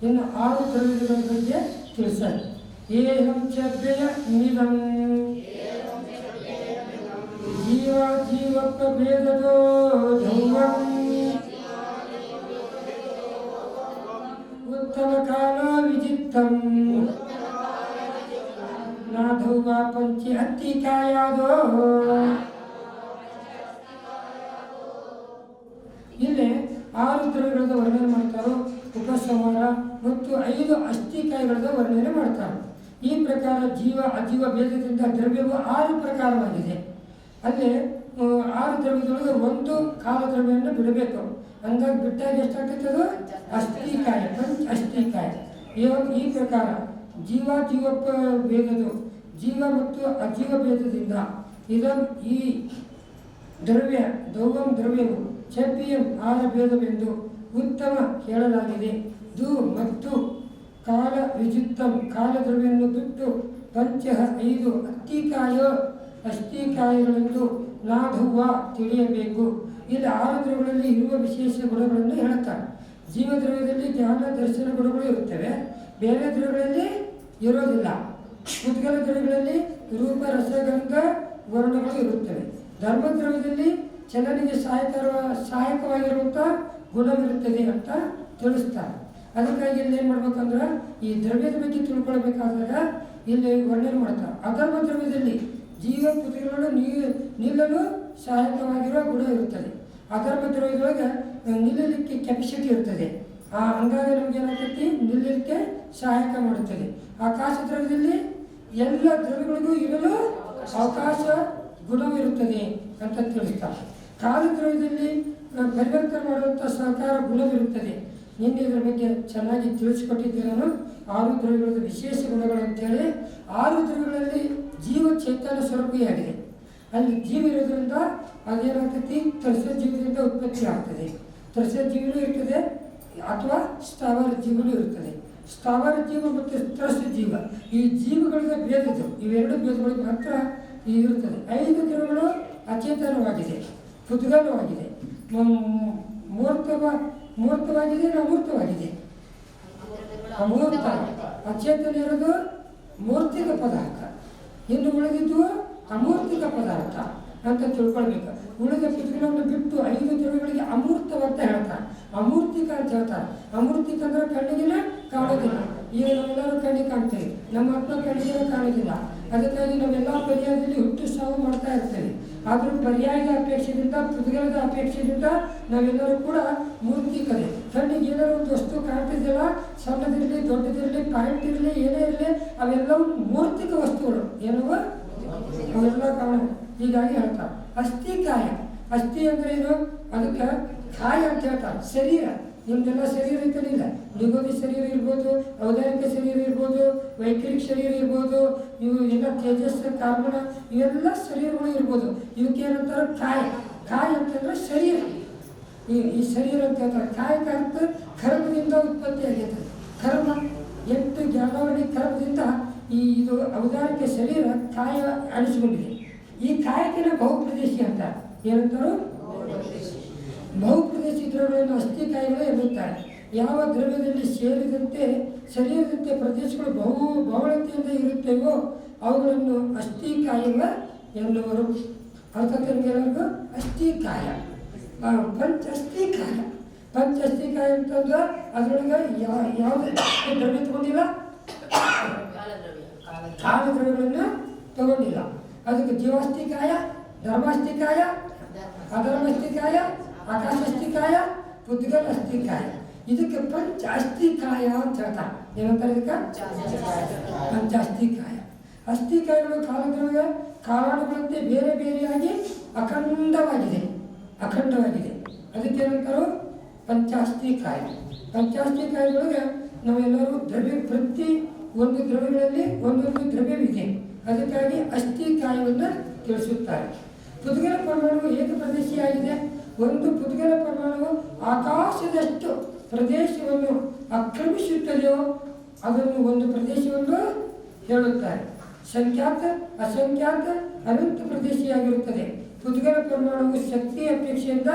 ಇನ್ನು ಆರು ದ್ರವ್ಯಗಳ ಬಗ್ಗೆ ತಿಳಿಸ್ತಾರೆ ಏಹಂ ಚವ್ಯಯ ಮಿದಂ ಜೀವ ಜೀವಪ್ಪ ಭೇದದೋ ಮತ್ತು ಐದು ಅಸ್ಥಿಕಾಯಿಗಳದ ವರ್ಣನೆ ಮಾಡ್ತಾರೆ. ಈ ಪ್ರಕಾರ ಜೀವ, ಅಜೀವ ಭೇದದಿಂದ ದ್ರವ್ಯವು ಆರು ಪ್ರಕಾರವಾಗಿದೆ. ಅಲ್ಲಿ ಆರು ದ್ರವ್ಯದೊಳಗೆ ಒಂದು ಕಾಲ ದ್ರವ್ಯವನ್ನು ಬಿಡಬೇಕು. ಹಂಗಾಗಿ ಬಿಟ್ಟಾಗ ಎಷ್ಟಾಗುತ್ತೆ ಅದು? ಅಸ್ಥಿಕಾಯ ಪಂಚ ಅಸ್ಥಿಕಾಯ ಈ ಪ್ರಕಾರ ಜೀವ ಜೀವ ಭೇದದು ಜೀವ ಮತ್ತು ಅಜೀವ ಭೇದದಿಂದ ಇದಂ ಈ ದ್ರವ್ಯ, ದೌವಂ ದ್ರವ್ಯವು ಚಪ್ಪಿಯಂ ಆರ ಭೇದವೆಂದು ಉತ್ತಮ ಹೇಳಲಾಗಿದೆ ದು ಮತ್ತು ಕಾಲ ವಿಚಿತ್ತಂ ಕಾಲದ್ರವ್ಯವನ್ನು ಬಿಟ್ಟು ಪಂಚ ಐದು ಅತ್ತಿಕಾಯ ಅಸ್ಥಿಕಾಯಗಳೆಂದು ನಾಧುವ ತಿಳಿಯಬೇಕು. ಇಲ್ಲಿ ಆರು ದ್ರವ್ಯಗಳಲ್ಲಿ ಇರುವ ವಿಶೇಷ ಗುಣಗಳನ್ನು ಹೇಳ್ತಾರೆ ಜೀವ ದ್ರವ್ಯದಲ್ಲಿ ಜ್ಞಾನ, ದರ್ಶನ ಗುಣಗಳು ಇರುತ್ತವೆ. ಬೇರೆ ದ್ರವ್ಯಗಳಲ್ಲಿ ಇರೋದಿಲ್ಲ ಉದ್ಗಲ ದ್ರವ್ಯಗಳಲ್ಲಿ ರೂಪ ರಸಗಂಧ ವರ್ಣಗಳು ಇರುತ್ತವೆ. ಧರ್ಮದ್ರವ್ಯದಲ್ಲಿ ಜನರಿಗೆ ಸಹಾಯಕರ ಸಹಾಯಕವಾಗಿರುವಂಥ ಗುಣವಿರುತ್ತದೆ ಅಂತ ತಿಳಿಸ್ತಾರೆ. ಅದಕ್ಕಾಗಿ ಇಲ್ಲಿ ಏನು ಮಾಡ್ಬೇಕಂದ್ರೆ, ಈ ದ್ರವ್ಯದ ಬಗ್ಗೆ ತಿಳ್ಕೊಳ್ಬೇಕಾದಾಗ ಇಲ್ಲಿ ವರ್ಣನೆ ಮಾಡ್ತಾರೆ. ಅಧರ್ಮ ದ್ರವ್ಯದಲ್ಲಿ ಜೀವ, ಕುದುರೆಗಳು, ನೀ ನಿಲ್ಲಲು ಸಹಾಯಕವಾಗಿರುವ ಗುಣ ಇರುತ್ತದೆ. ಅಧರ್ಮ ದ್ರವ್ಯದೊಳಗೆ ನಿಲ್ಲಲಿಕ್ಕೆ ಕೆಪಾಸಿಟಿ ಇರ್ತದೆ. ಆ ಹಂಗಾಗಿ ನಮ್ಗೆ ಏನಾಗ್ತೈತಿ? ನಿಲ್ಲಲಿಕ್ಕೆ ಸಹಾಯಕ ಮಾಡುತ್ತದೆ. ಆಕಾಶ ದ್ರವ್ಯದಲ್ಲಿ ಎಲ್ಲ ದ್ರವ್ಯಗಳಿಗೂ ಇರಲು ಅವಕಾಶ ಗುಣವಿರುತ್ತದೆ ಅಂತ ತಿಳಿಸ್ತಾರೆ. ಕಾಲ ದ್ರವ್ಯದಲ್ಲಿ ಪರಿವರ್ತನೆ ಮಾಡುವಂಥ ಸಹಕಾರ ಗುಣವಿರುತ್ತದೆ ನಿನ್ನೆ ಇದರ ಬಗ್ಗೆ ಚೆನ್ನಾಗಿ ತಿಳಿಸಿಕೊಟ್ಟಿದ್ದೀರಾನು ಆರು ದ್ರವ್ಯಗಳದ್ದು ವಿಶೇಷ ಗುಣಗಳು ಅಂತೇಳಿ, ಆರು ದ್ರವ್ಯಗಳಲ್ಲಿ ಜೀವ ಚೈತನ್ಯ ಸ್ವರೂಪಿಯಾಗಿದೆ ಅಲ್ಲಿ ಜೀವ ಇರೋದ್ರಿಂದ ಅದೇನಾಗ್ತೈತಿ? ತರಸ ಜೀವದಿಂದ ಉತ್ಪತ್ತಿ ಆಗ್ತದೆ. ತರಸ ಜೀವನೂ ಇರ್ತದೆ, ಅಥವಾ ಸ್ಥಾವರ ಜೀವನೂ ಇರ್ತದೆ. ಸ್ಥಾವರ ಜೀವ ಮತ್ತು ತರಸ ಜೀವ ಈ ಜೀವಗಳಿಗೆ ಭೇದದ್ದು, ಇವೆರಡು ಭೇದಗಳಿಗೆ ಮಾತ್ರ ಇರುತ್ತದೆ ಐದು ದ್ರವ್ಯಗಳು ಅಚೇತನವಾಗಿದೆ ಪುದ್ಗಲವಾಗಿದೆ ಮ್- ಮೂರ್ತವ ಮೂರ್ತವಾಗಿದೆ ಅಮೂರ್ತವಾಗಿದೆ? ಅಮೂರ್ತ. ಅಚೇತನ ಇರೋದು ಮೂರ್ತಿಕ ಪದಾರ್ಥ. ಇನ್ನು ಉಳಿದಿದ್ದು ಅಮೂರ್ತಿಕ ಪದಾರ್ಥ ಅಂತ ತಿಳ್ಕೊಳ್ಬೇಕು. ಉಳಿದ ಪುಸ್ತಕಗಳನ್ನು ಬಿಟ್ಟು ಐದು ದಿನಗಳಿಗೆ ಅಮೂರ್ತವಂತ ಹೇಳ್ತಾರೆ. ಅಮೂರ್ತಿಕ ಅಂತ ಹೇಳ್ತಾರೆ. ಅಮೂರ್ತಿಕ ಅಂದ್ರೆ ಕಣ್ಣಿಗೆ ಕಾಣೋದಿಲ್ಲ ಈಗ ನಾವೆಲ್ಲರೂ ಕಣ್ಣಿಗೆ ಕಾಣ್ತೇವೆ. ನಮ್ಮ ಆತ್ಮ ಕಣ್ಣಿಗೆ ಕಾಣೋದಿಲ್ಲ ಅದಕ್ಕಾಗಿ ನಾವೆಲ್ಲ ಪರ್ಯಾಯದಲ್ಲಿ ಹುಟ್ಟು ಸಾವು ಮಾಡ್ತಾ ಇರ್ತೇವೆ. ಆದರೂ ಪರ್ಯಾಯದ ಅಪೇಕ್ಷೆಯಿಂದ ಪುದ್ಗಲದ ಅಪೇಕ್ಷೆಯಿಂದ ನಾವೆಲ್ಲರೂ ಕೂಡ ಮೂರ್ತಿಕರೇ ಕಣ್ಣಿಗೆ ಏನಾದ್ರು ಒಂದು ವಸ್ತು ಕಾಣ್ತಿದ್ದಿಲ್ಲ ಸಣ್ಣದಿರಲಿ, ದೊಡ್ಡದಿರಲಿ, ಪಾಯಿಂಟ್ ಇರಲಿ, ಏನೇ ಇರಲಿ, ಅವೆಲ್ಲವೂ ಮೂರ್ತಿಕ ವಸ್ತುಗಳು. ಏನವ ಅವೆಲ್ಲ ಕಾರಣ ಹೀಗಾಗಿ ಹೇಳ್ತಾರೆ ಅಸ್ಥಿ ಕಾಯ. ಅಸ್ಥಿ ಅಂದ್ರೆ ಏನು? ಅದಕ್ಕೆ ಕಾಯ ಅಂತ ಹೇಳ್ತಾರೆ. ಶರೀರ. ನಿಮ್ದೆಲ್ಲ ಶರೀರ ಇತ್ತಲಿಲ್ಲ ನಿಗೋದಿ ಶರೀರ ಇರ್ಬೋದು ಔದಾರಿಕ ಶರೀರ ಇರ್ಬೋದು ವೈಖರಿಕ ಶರೀರ ಇರ್ಬೋದು, ಇವು ಎಲ್ಲ ತೇಜಸ್ ಕಾರ್ಬನ ಇವೆಲ್ಲ ಶರೀರಗಳು ಇರ್ಬೋದು. ಇವಕ್ಕೆ ಏನಂತಾರೆ? ಕಾಯ. ಕಾಯ ಅಂತಂದ್ರೆ ಶರೀರ. ಈ ಈ ಶರೀರ ಅಂತ ಹೇಳ್ತಾರೆ. ಕಾಯಕ ಅಂತ ಕರ್ಮದಿಂದ ಉತ್ಪತ್ತಿ ಆಗೈತೆ. ಕರ್ಮ ಎಂಟು ಜ್ಞಾನವಾಣಿ ಕರ್ಮದಿಂದ ಈ ಇದು ಔದಾರಿಕ ಶರೀರ ಕಾಯ ಅಳಿಸಿಕೊಂಡಿದೆ. ಈ ಕಾಯಕಿನ ಬಹುಪ್ರದೇಶಿ ಅಂತ? ಏನಂತಾರು? ಬಹುಪ್ರದೇಶಿ ಅಸ್ಥಿ ಅಸ್ಥಿಕಾಯಿಗಳು ಎನ್ನುತ್ತಾರೆ. ಯಾವ ದ್ರವ್ಯದಲ್ಲಿ ಸೇರಿದಂತೆ ಸರಿಯದಂತೆ ಪ್ರದೇಶಗಳು ಬಹು ಬಹಳತೆಯಿಂದ ಇರುತ್ತೇವೋ ಅವುಗಳನ್ನು ಅಸ್ಥಿಕಾಯವ ಎನ್ನುವರು. ಅರ್ಥಾತ್ ಎಲ್ಲರಿಗೂ? ಅಸ್ಥಿಕಾಯ ಆ, ಅಸ್ಥಿ ಕಾಯ. ಪಂಚ ಅಸ್ಥಿಕಾಯ ಅಂತಂದ್ರೆ ಅದರೊಳಗೆ ಯಾವ ಯಾವುದೇ ದ್ರವ್ಯ ತಗೊಂಡಿಲ್ಲ? ಕಾಲ ದ್ರವ್ಯಗಳನ್ನು ತಗೊಂಡಿಲ್ಲ. ಅದಕ್ಕೆ ಜೀವಾಸ್ತಿಕಾಯ ಧರ್ಮಾಸ್ತಿಕಾಯ ಅಧರ್ಮಸ್ತಿಕಾಯ ಆಕಾಶಸ್ತಿಕಾಯ ಪುದ್ಗಲ ಅಸ್ಥಿಕಾಯ. ಇದಕ್ಕೆ ಪಂಚ ಅಸ್ಥಿಕಾಯ ಅಂತ ಹೇಳ್ತಾರೆ ಏನಂತಾರೆ ಇದಕ್ಕೆ? ಪಂಚ ಅಸ್ಥಿಕಾಯ ಅಸ್ಥಿಕಾಯಗಳು ಕಾಲದ್ರೊಳಗೆ ಕಾರಣಗಳಂತೆ ಬೇರೆ ಬೇರೆಯಾಗಿ ಅಖಂಡವಾಗಿದೆ. ಅಖಂಡವಾಗಿದೆ. ಅದಕ್ಕೆ ಏನಂತಾರೋ? ಪಂಚಾಸ್ತಿಕಾಯ ಪಂಚಾಸ್ತಿಕಾಯದೊಳಗೆ ನಾವೆಲ್ಲರೂ ದ್ರವ್ಯ ಪ್ರತಿ ಒಂದು ದ್ರವ್ಯಗಳಲ್ಲಿ ಒಂದೊಂದು ದ್ರವ್ಯವಿದೆ. ಅದಕ್ಕಾಗಿ ಅಸ್ಥಿಕಾಯವನ್ನು ತಿಳಿಸುತ್ತಾರೆ. ಪುದ್ಗಲ ಪರಮಾಣು ಏಕ ಪ್ರದೇಶಿಯಾಗಿದೆ. ಒಂದು ಪುದ್ಗಲ ಪರಮಾಣು ಆಕಾಶದಷ್ಟು ಪ್ರದೇಶವನ್ನು ಆಕ್ರಮಿಸುತ್ತದೆಯೋ ಅದನ್ನು ಒಂದು ಪ್ರದೇಶವನ್ನು ಹೇಳುತ್ತಾರೆ. ಸಂಖ್ಯಾತ, ಅಸಂಖ್ಯಾತ, ಅನಂತ ಪ್ರದೇಶಿಯಾಗಿರುತ್ತದೆ. ಪುದುಗಲ ಪ್ರಮಾಣವು ಶಕ್ತಿ ಅಪೇಕ್ಷೆಯಿಂದ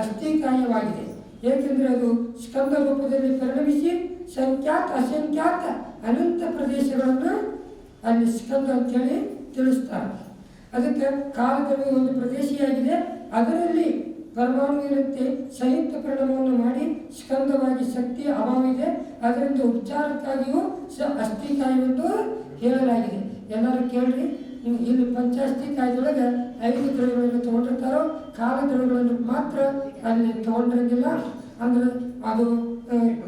ಅಸ್ಥಿಕಾಯವಾಗಿದೆ ಏಕೆಂದರೆ ಅದು ಸ್ಕಂದ ರೂಪದಲ್ಲಿ ಪರಿಣಮಿಸಿ ಸಂಖ್ಯಾತ, ಅಸಂಖ್ಯಾತ, ಅನಂತ ಪ್ರದೇಶಗಳನ್ನು ಅಲ್ಲಿ ಸ್ಕಂದ ಅಂತೇಳಿ ತಿಳಿಸ್ತಾರೆ. ಅದಕ್ಕೆ ಕಾಲದಲ್ಲಿ ಒಂದು ಪ್ರದೇಶಿಯಾಗಿದೆ. ಅದರಲ್ಲಿ ಇರುತ್ತೆ ಸಂಯುಕ್ತ ಪರಿಣಾಮವನ್ನು ಮಾಡಿ ಸ್ಕಂದವಾಗಿ ಶಕ್ತಿಯ ಅಭಾವವಿದೆ ಅದರಿಂದ ಉಪಚಾರಕ್ಕಾಗಿಯೂ ಸ ಅಸ್ಥಿಕಾಯವೆಂದು ಹೇಳಲಾಗಿದೆ. ಎಲ್ಲರೂ ಕೇಳ್ರಿ ಇಲ್ಲಿ ಪಂಚಾಸ್ತಿ ಕಾಯ್ದೊಳಗೆ ಐದು ದ್ರವ್ಯಗಳನ್ನು ತೊಗೊಂಡಿರ್ತಾರೋ ಕಾಲ ದ್ರವ್ಯಗಳನ್ನು ಮಾತ್ರ ಅಲ್ಲಿ ತೊಗೊಂಡಿರಂಗಿಲ್ಲ. ಅಂದ್ರೆ ಅದು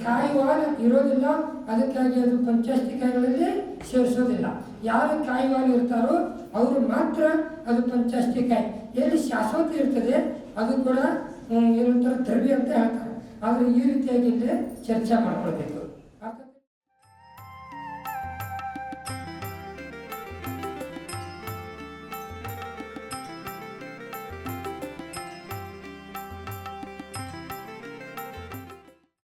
ಕಾಯಿವಾರ ಇರೋದಿಲ್ಲ, ಅದಕ್ಕಾಗಿ ಅದು ಪಂಚಾಸ್ತಿಕಾಯಿಗಳಲ್ಲಿ ಸೇರಿಸೋದಿಲ್ಲ. ಯಾರು ಕಾಯುವಾಲ ಇರ್ತಾರೋ ಅವರು ಮಾತ್ರ ಅದು ಪಂಚಾಸ್ತಿಕಾಯಿ ಎಲ್ಲಿ ಶಾಶ್ವತ ಇರ್ತದೆ, ಅದು ಕೂಡ ಏನಂತಾರೆ ದ್ರವ್ಯ ಅಂತ ಹೇಳ್ತಾರೆ. ಆದರೆ ಈ ರೀತಿಯಾಗಿ ಇಲ್ಲಿ ಚರ್ಚೆ ಮಾಡ್ಕೊಳ್ಬೇಕು.